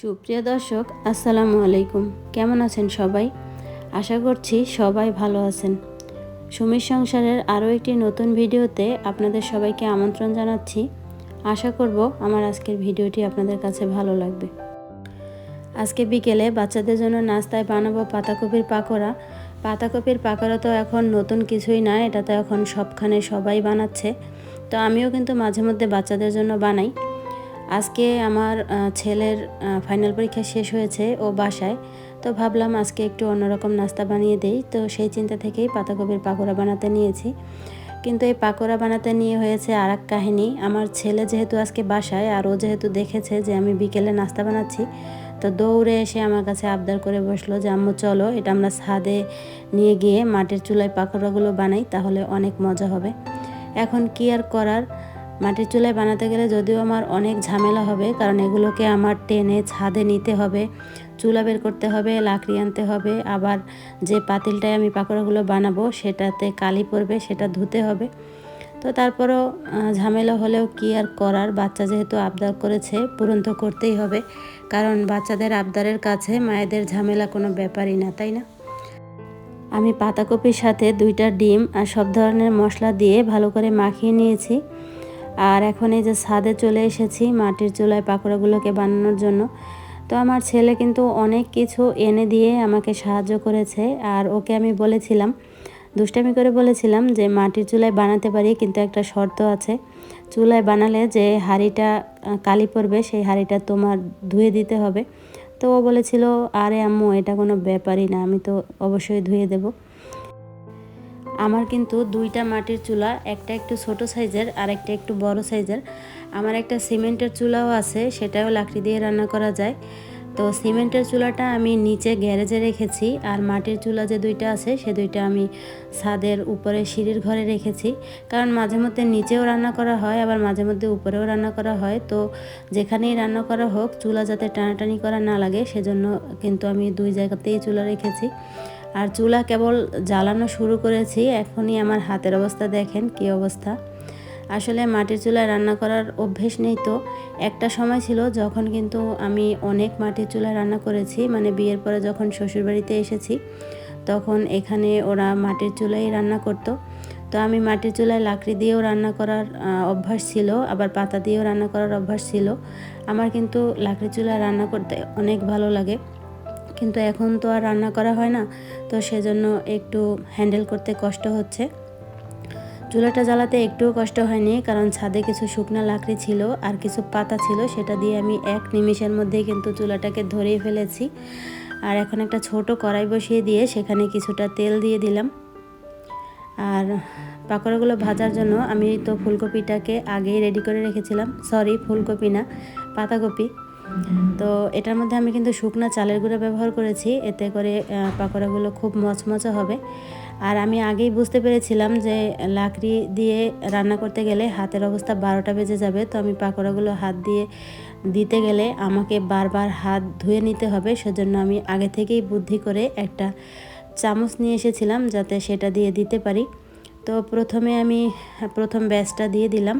সুপ্রিয় দর্শক, আসসালামু আলাইকুম। কেমন আছেন সবাই? আশা করছি সবাই ভালো আছেন। সুমির সংসারের আরও একটি নতুন ভিডিওতে আপনাদের সবাইকে আমন্ত্রণ জানাচ্ছি। আশা করব আমার আজকের ভিডিওটি আপনাদের কাছে ভালো লাগবে। আজকে বিকেলে বাচ্চাদের জন্য নাস্তায় বানাবো পাতাকপির পাকোড়া। পাতাকপির পাকোড়া তো এখন নতুন কিছুই না এটা তো এখন সবখানে সবাই বানাচ্ছে। তো আমিও কিন্তু মাঝে মধ্যে বাচ্চাদের জন্য বানাই। আজকে আমার ছেলের ফাইনাল পরীক্ষা শেষ হয়েছে ও বাসায়। তো ভাবলাম আজকে একটু অন্যরকম নাস্তা বানিয়ে দেই। তো সেই চিন্তা থেকেই পাতাকপির পাকোড়া বানাতে নিয়েছি। কিন্তু এই পাকোড়া বানাতে নিয়ে হয়েছে আর এক কাহিনী। আমার ছেলে যেহেতু আজকে বাসায়, আর ও যেহেতু দেখেছে যে আমি বিকেলে নাস্তা বানাচ্ছি, তো দৌড়ে এসে আমার কাছে আবদার করে বসল যে, আম্মু, চলো, এটা আমরা ছাদে নিয়ে গিয়ে মাটির চুলায় পাকোড়াগুলো বানাই, তাহলে অনেক মজা হবে। এখন কি আর করার? মাটির চুলায় বানাতে গেলে যদিও আমার অনেক ঝামেলা হবে, কারণ এগুলোকে আমার টেনে ছাদে নিতে হবে, চুলা বের করতে হবে, লাকড়ি আনতে হবে, আবার যে পাতিলটায় আমি পাকোড়াগুলো বানাবো সেটাতে কালি পড়বে, সেটা ধুতে হবে। তো তারপরও ঝামেলা হলেও কি আর করার? বাচ্চা যেহেতু আবদার করেছে, পূরণ তো করতেই হবে, কারণ বাচ্চাদের আবদারের কাছে মায়েদের ঝামেলা কোনো ব্যাপারই না, তাই না? আমি পাতাকপির সাথে দুইটা ডিম আর সব ধরনের মশলা দিয়ে ভালো করে মাখিয়ে নিয়েছি। আর এখন এই যে ছাদে চলে এসেছি মাটির চুলায় পাকোড়াগুলোকে বানানোর জন্য। তো আমার ছেলে কিন্তু অনেক কিছু এনে দিয়ে আমাকে সাহায্য করেছে আর ওকে আমি বলেছিলাম, দুষ্টামি করে বলেছিলাম যে মাটির চুলায় বানাতে পারি, কিন্তু একটা শর্ত আছে। চুলায় বানালে যে হাঁড়িটা কালি পড়বে, সেই হাঁড়িটা তোমার ধুয়ে দিতে হবে। তো ও বলেছিল, আরে আম্মু, এটা কোনো ব্যাপারই না, আমি তো অবশ্যই ধুয়ে দেবো। আমার কিন্তু দুইটা মাটির চুলা, একটা একটু ছোট সাইজের আর একটা একটু বড় সাইজের। আমার একটা সিমেন্টের চুলাও আছে, সেটাও লাকড়ি দিয়ে রান্না করা যায়। তো সিমেন্টের চুলাটা আমি নিচে গ্যারেজে রেখেছি, আর মাটির চুলা যে দুইটা আছে, সে দুইটা আমি ছাদের উপরে সিঁড়ির ঘরে রেখেছি। কারণ মাঝে মধ্যে নিচেও রান্না করা হয়, আবার মাঝে মধ্যে উপরেও রান্না করা হয়। তো যেখানেই রান্না করা হোক, চুলা যাতে টানাটানি করা না লাগে, সেজন্য কিন্তু আমি দুই জায়গাতেই চুলা রেখেছি। আর চুলা কেবল জ্বালানো শুরু করেছি, এখনই আমার হাতের অবস্থা দেখেন কি অবস্থা। আসলে মাটির চুলায় রান্না করার অভ্যেস নেই তো। একটা সময় ছিল যখন কিন্তু আমি অনেক মাটির চুলায় রান্না করেছি মানে বিয়ের পরে যখন শ্বশুরবাড়িতে এসেছি, তখন এখানে ওরা মাটির চুলাই রান্না করতো। তো আমি মাটির চুলায় লাকড়ি দিয়েও রান্না করার অভ্যাস ছিল, আবার পাতা দিয়েও রান্না করার অভ্যাস ছিল। আমার কিন্তু লাকড়ি চুলায় রান্না করতে অনেক ভালো লাগে। কিন্তু এখন তো আর রান্না করা হয় না, তো সেজন্য একটু হ্যান্ডেল করতে কষ্ট হচ্ছে। চুলাটা জ্বালাতে একটুও কষ্ট হয়নি, কারণ ছাদে কিছু শুকনা লাকড়ি ছিল আর কিছু পাতা ছিল, সেটা দিয়ে আমি এক নিমিষের মধ্যেই কিন্তু চুলাটাকে ধরেই ফেলেছি। আর এখন একটা ছোট কড়াই বসিয়ে দিয়ে সেখানে কিছুটা তেল দিয়ে দিলাম। আর পাকোড়াগুলো ভাজার জন্য আমি তো ফুলকপিটাকে আগেই রেডি করে রেখেছিলাম। সরি ফুলকপি না, পাতাকপি। তো এটার মধ্যে আমি কিন্তু শুকনা চালের গুঁড়া ব্যবহার করেছি, এতে করে পাকোড়াগুলো খুব মচমচা হবে। আর আমি আগেই বুঝতে পেরেছিলাম যে লাকড়ি দিয়ে রান্না করতে গেলে হাতের অবস্থা বারোটা বেজে যাবে, তো আমি পাকোড়াগুলো হাত দিয়ে দিতে গেলে আমাকে বারবার হাত ধুয়ে নিতে হবে। সেজন্য আমি আগে থেকেই বুদ্ধি করে একটা চামচ নিয়ে এসেছিলাম যাতে সেটা দিয়ে দিতে পারি। তো প্রথমে আমি, প্রথম ব্যাচটা দিয়ে দিলাম।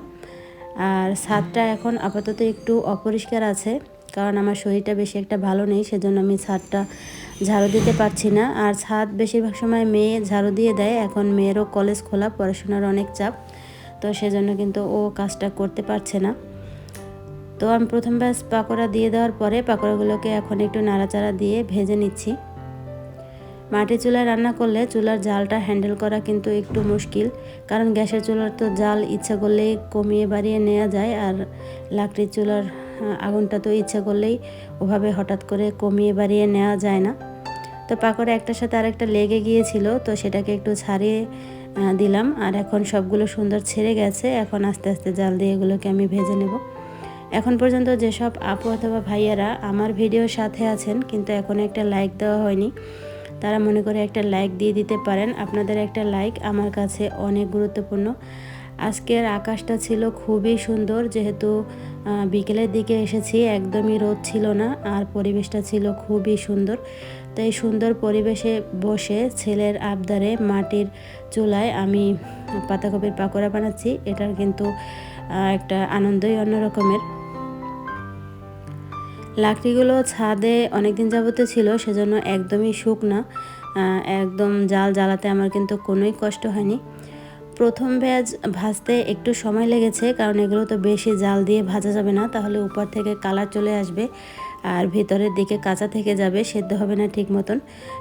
আর ছাদটা এখন আপাতত একটু অপরিষ্কার আছে। কারণ আমার শরীরটা বেশি একটা ভালো নেই, সেজন্য আমি ছাদটা ঝাড়ু দিতে পারছি না। আর ছাদ বেশিরভাগ সময় মেয়ে ঝাড়ু দিয়ে দেয়, এখন মেয়েরও কলেজ খোলা, পড়াশোনার অনেক চাপ, তো সেজন্য কিন্তু ও কাজটা করতে পারছে না। তো আমি প্রথম ব্যাচ পাকোড়া দিয়ে দেওয়ার পরে পাকোড়াগুলোকে এখন একটু নাড়াচাড়া দিয়ে ভেজে নিচ্ছি। মাটির চুলায় রান্না করলে চুলার জালটা হ্যান্ডেল করা কিন্তু একটু মুশকিল, কারণ গ্যাসের চুলার তো জাল ইচ্ছা করলেই কমিয়ে বাড়িয়ে নেওয়া যায়, আর লাকড়ির চুলার আগুনটা তো ইচ্ছা করলেই ওভাবে হঠাৎ করে কমিয়ে বাড়িয়ে নেওয়া যায় না। তো পাকোড়া একটার সাথে আরেকটা লেগে গিয়েছিল, তো সেটাকে একটু ছাড়িয়ে দিলাম। আর এখন সবগুলো সুন্দর ছেড়ে গেছে। এখন আস্তে আস্তে জাল দিয়ে এগুলোকে আমি ভেজে নেব। এখন পর্যন্ত যেসব আপু অথবা ভাইয়ারা আমার ভিডিওর সাথে আছেন, কিন্তু এখনও একটা লাইক দেওয়া হয়নি, তারা মনে করে একটা লাইক দিয়ে দিতে পারেন। আপনাদের একটা লাইক আমার কাছে অনেক গুরুত্বপূর্ণ। আজকের আকাশটা ছিল খুবই সুন্দর, যেহেতু বিকেলের দিকে এসেছি, একদমই রোদ ছিল না আর পরিবেশটা ছিল খুবই সুন্দর। তো এই সুন্দর পরিবেশে বসে ছেলের আবদারে মাটির চুলায় আমি পাতাকপির পাকোড়া বানাচ্ছি। এটার কিন্তু একটা আনন্দই অন্য রকমের লাকড়িগুলো ছাদে অনেক দিন যাবতে ছিল, সেজন্য একদমই শুকনা। একদম জাল জ্বালাতে আমার কিন্তু কোনোই কষ্ট হয়নি। প্রথম ব্যাজ ভাজতে একটু সময় লেগেছে, কারণ এগুলো তো বেশি জাল দিয়ে ভাজা যাবে না, তাহলে উপর থেকে কালার চলে আসবে আর ভিতরের দিকে কাঁচা থেকে যাবে, সেদ্ধ হবে না ঠিক মতন।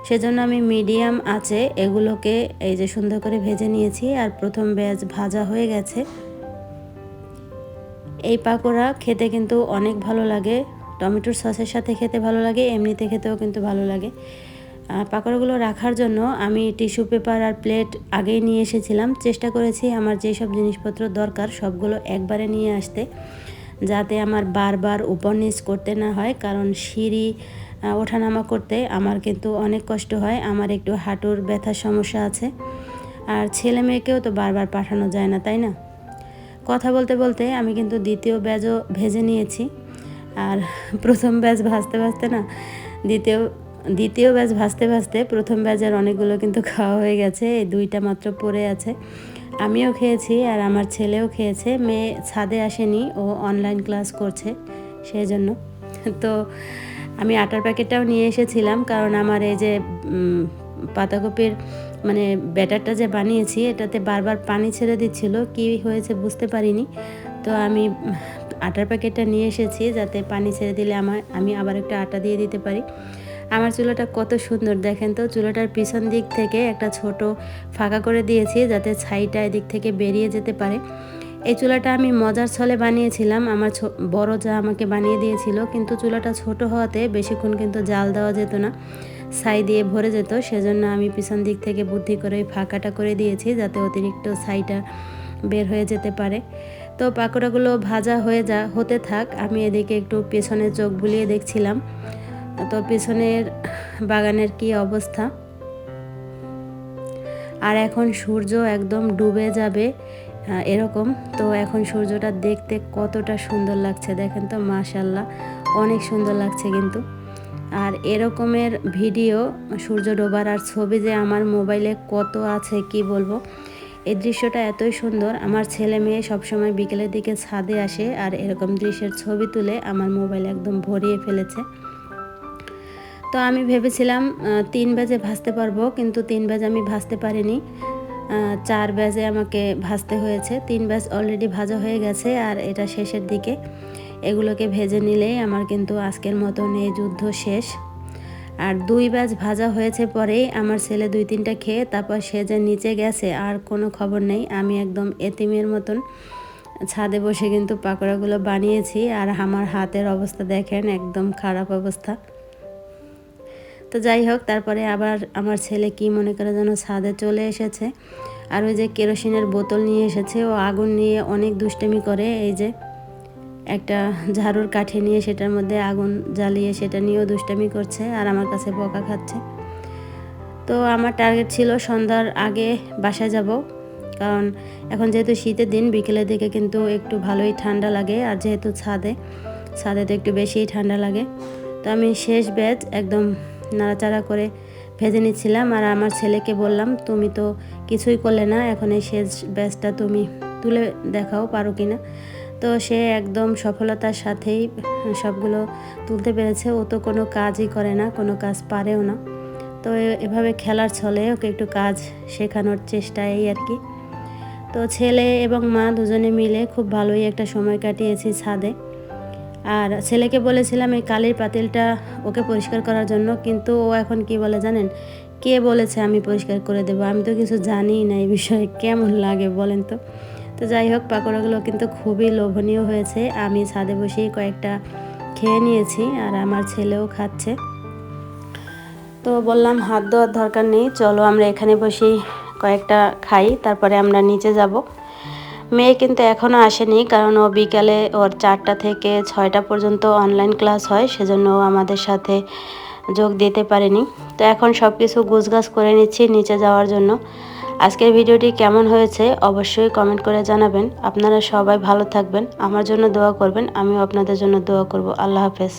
সেজন্য আমি মিডিয়াম আছে এগুলোকে এই যে সুন্দর করে ভেজে নিয়েছি আর প্রথম ব্যাজ ভাজা হয়ে গেছে। এই পাকোড়া খেতে কিন্তু অনেক ভালো লাগে, টমেটোর সসের সাথে খেতে ভালো লাগে, এমনিতে খেতেও কিন্তু ভালো লাগে। পাকোড়াগুলো রাখার জন্য আমি টিস্যু পেপার আর প্লেট আগেই নিয়ে এসেছিলাম। চেষ্টা করেছি আমার যেসব জিনিসপত্র দরকার সবগুলো একবারে নিয়ে আসতে, যাতে আমার বারবার উপর নিচ করতে না হয়, কারণ সিঁড়ি ওঠানামা করতে আমার কিন্তু অনেক কষ্ট হয়, আমার একটু হাঁটুর ব্যথার সমস্যা আছে। আর ছেলে মেয়েকেও তো বারবার পাঠানো যায় না, তাই না? কথা বলতে বলতে আমি কিন্তু দ্বিতীয় ব্যাজও ভেজে নিয়েছি। আর প্রথম ব্যাজ ভাজতে ভাজতে না, দ্বিতীয় দ্বিতীয় ব্যাচ ভাজতে ভাজতে প্রথম ব্যাচের অনেকগুলো কিন্তু খাওয়া হয়ে গেছে, এই দুইটা মাত্র পড়ে আছে। আমিও খেয়েছি আর আমার ছেলেও খেয়েছে, মেয়ে ছাদে আসেনি, ও অনলাইন ক্লাস করছে সেই জন্য তো আমি আটার প্যাকেটটাও নিয়ে এসেছিলাম কারণ আমার এই যে পাতাকপির মানে ব্যাটারটা যে বানিয়েছি, এটাতে বারবার পানি ছেড়ে দিচ্ছিল, কি হয়েছে বুঝতে পারিনি। তো আমি আটার প্যাকেটটা নিয়ে এসেছি যাতে পানি ছেড়ে দিলে আমার, আমি আবার একটা আটা দিয়ে দিতে পারি। আমার চুলাটা কত সুন্দর, দেখেন তো? চুলাটার পিছন দিক থেকে একটা ছোট ফাঁকা করে দিয়েছি যাতে ছাইটা এদিক থেকে বেরিয়ে যেতে পারে। এই চুলাটা আমি মজার ছলে বানিয়েছিলাম, আমার বড় যা আমাকে বানিয়ে দিয়েছিল, কিন্তু চুলাটা ছোট হওয়াতে বেশিক্ষণ কিন্তু জাল দেওয়া যেত না, ছাই দিয়ে ভরে যেত, সেজন্য আমি পিছন দিক থেকে বুদ্ধি করে ফাঁকাটা করে দিয়েছি যাতে অতিরিক্ত ছাইটা বের হয়ে যেতে পারে। তো পাকোড়াগুলো ভাজা হয়ে যা, হতে থাক, আমি এদিকে একটু পেছনে চোখ বুলিয়ে দেখছিলাম। তো পেছনের বাগানের কি অবস্থা? আর এখন সূর্য একদম ডুবে যাবে এরকম। তো এখন সূর্যটা দেখতে কতটা সুন্দর লাগছে দেখেন তো মাশাল্লাহ অনেক সুন্দর লাগছে কিন্তু। আর এরকমের ভিডিও সূর্য ডোবার আর ছবি যে আমার মোবাইলে কত আছে কি বলব? এই দৃশ্যটা এতই সুন্দর, আমার ছেলে মেয়ে সবসময় বিকেলের দিকে ছাদে আসে আর এরকম দৃশ্যের ছবি তুলে আমার মোবাইল একদম ভরিয়ে ফেলেছে। তো আমি ভেবেছিলাম তিন বাজে ভাজতে পারব, কিন্তু তিন বাজে আমি ভাজতে পারিনি। চার বাজে আমাকে ভাজতে হয়েছে। তিন ব্যাজ অলরেডি ভাজা হয়ে গেছে, আর এটা শেষের দিকে। এগুলোকে ভেজে নিলেই আমার কিন্তু আজকের মতন এই যুদ্ধ শেষ। আর দুই ব্যাচ ভাজা হয়েছে পরেই আমার ছেলে দুই তিনটা খেয়ে, তারপর সে যে নিচে গেছে, আর কোনো খবর নেই। আমি একদম এতিমের মতন ছাদে বসে কিন্তু পাকোড়াগুলো বানিয়েছি, আর আমার হাতের অবস্থা দেখেন, একদম খারাপ অবস্থা। তো যাই হোক, তারপরে আবার আমার ছেলে কি মনে করে যেন ছাদে চলে এসেছে। আর ওই যে কেরোসিনের বোতল নিয়ে এসেছে, ও আগুন নিয়ে অনেক দুষ্টামি করে। এই যে একটা ঝাড়ুর কাঠি নিয়ে সেটার মধ্যে আগুন জ্বালিয়ে সেটা নিয়েও দুষ্টামি করছে আর আমার কাছে বকা খাচ্ছে। তো আমার টার্গেট ছিল সন্ধ্যার আগে বাসায় যাব, কারণ এখন যেহেতু শীতের দিন, বিকেলের দিকে কিন্তু একটু ভালোই ঠান্ডা লাগে। আর যেহেতু ছাদে ছাদে তো একটু বেশিই ঠান্ডা লাগে। তো আমি শেষ ব্যাচ একদম নাড়াচাড়া করে ভেজে নিচ্ছিলাম আর আমার ছেলেকে বললাম, তুমি তো কিছুই করলে না, এখন এই শেষ ব্যাচটা তুমি তুলে দেখাও পারো কি না তো সে একদম সফলতার সাথেই সবগুলো তুলতে পেরেছে। ও তো কোনো কাজই করে না, কোনো কাজ পারেও না। তো এভাবে খেলার ছলে ওকে একটু কাজ শেখানোর চেষ্টা এই আর কি। তো ছেলে এবং মা দুজনে মিলে খুব ভালোই একটা সময় কাটিয়েছি ছাদে। আর ছেলেকে বলেছিলাম, এই কালির পাতিলটা ওকে পরিষ্কার করার জন্য। কিন্তু ও এখন কি বলে জানেন? কে বলেছে, আমি পরিষ্কার করে দেবো? আমি তো কিছু জানিই না এই বিষয়ে, কেমন লাগে বলেন তো? তো যাই হোক, পাকোড়াগুলো কিন্তু খুবই লোভনীয় হয়েছে। আমি ছাদে বসেই কয়েকটা খেয়ে নিয়েছি আর আমার ছেলেও খাচ্ছে। তো বললাম, হাত দেওয়ার দরকার নেই, চলো আমরা এখানে বসেই কয়েকটা খাই, তারপরে আমরা নিচে যাব। মেয়ে কিন্তু এখনও আসেনি, কারণ ও বিকালে ওর চারটা থেকে ছয়টা পর্যন্ত অনলাইন ক্লাস হয়, সেজন্য ও আমাদের সাথে যোগ দিতে পারেনি। তো এখন সব কিছু গুছগাছ করে নিচ্ছি নিচে যাওয়ার জন্য। আজকের ভিডিওটি কেমন হয়েছে অবশ্যই কমেন্ট করে জানাবেন। আপনারা সবাই ভালো থাকবেন, আমার জন্য দোয়া করবেন, আমিও আপনাদের জন্য দোয়া করব। আল্লাহ হাফেজ।